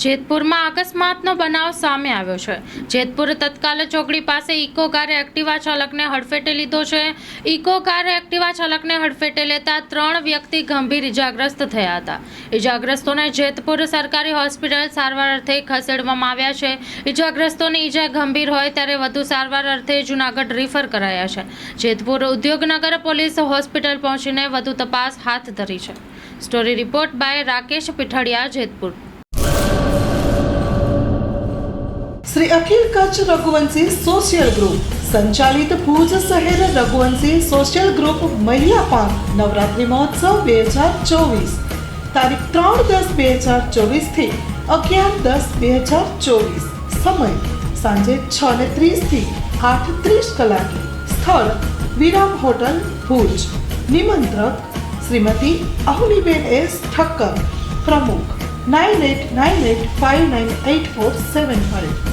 જેતપુરમાં અકસ્માતનો બનાવ સામે આવ્યો છે. જેતપુર તત્કાલ ચોકડી પાસે ઇકો કારે એક્ટિવા ચાલકને હડફેટે લીધો છે. ઇકો કાર એક્ટિવા ચાલકને હડફેટે લેતા ત્રણ વ્યક્તિ ગંભીર ઇજાગ્રસ્ત થયા હતા. ઇજાગ્રસ્તોને જેતપુર સરકારી હોસ્પિટલ સારવાર અર્થે ખસેડવામાં આવ્યા છે. ઇજાગ્રસ્તોની ઈજા ગંભીર હોય ત્યારે વધુ સારવાર અર્થે જૂનાગઢ રિફર કરાયા છે. જેતપુર ઉદ્યોગનગર પોલીસ હોસ્પિટલ પહોંચીને વધુ તપાસ હાથ ધરી છે. Story report by Rakesh Pithadiya, Jetpur. Shri Akhil Kutch Raghuvanshi social group સંચાલિત ભુજ શહેર રઘુવંશી સોશિયલ ગ્રુપ મહિલા નવરાત્રિ મહોત્સવ બે હજાર ચોવીસ તારીખ ત્રણ દસ બે હજાર ચોવીસથી અગિયાર દસ બે હજાર ચોવીસ સમય સાંજે છ ને ત્રીસથી આઠ ત્રીસ કલાકે સ્થળ વિરામ હોટલ ભુજ નિમંત્રક શ્રીમતી અહુલીબેન એસ ઠક્કર પ્રમુખ nine eight nine eight five nine eight four seven five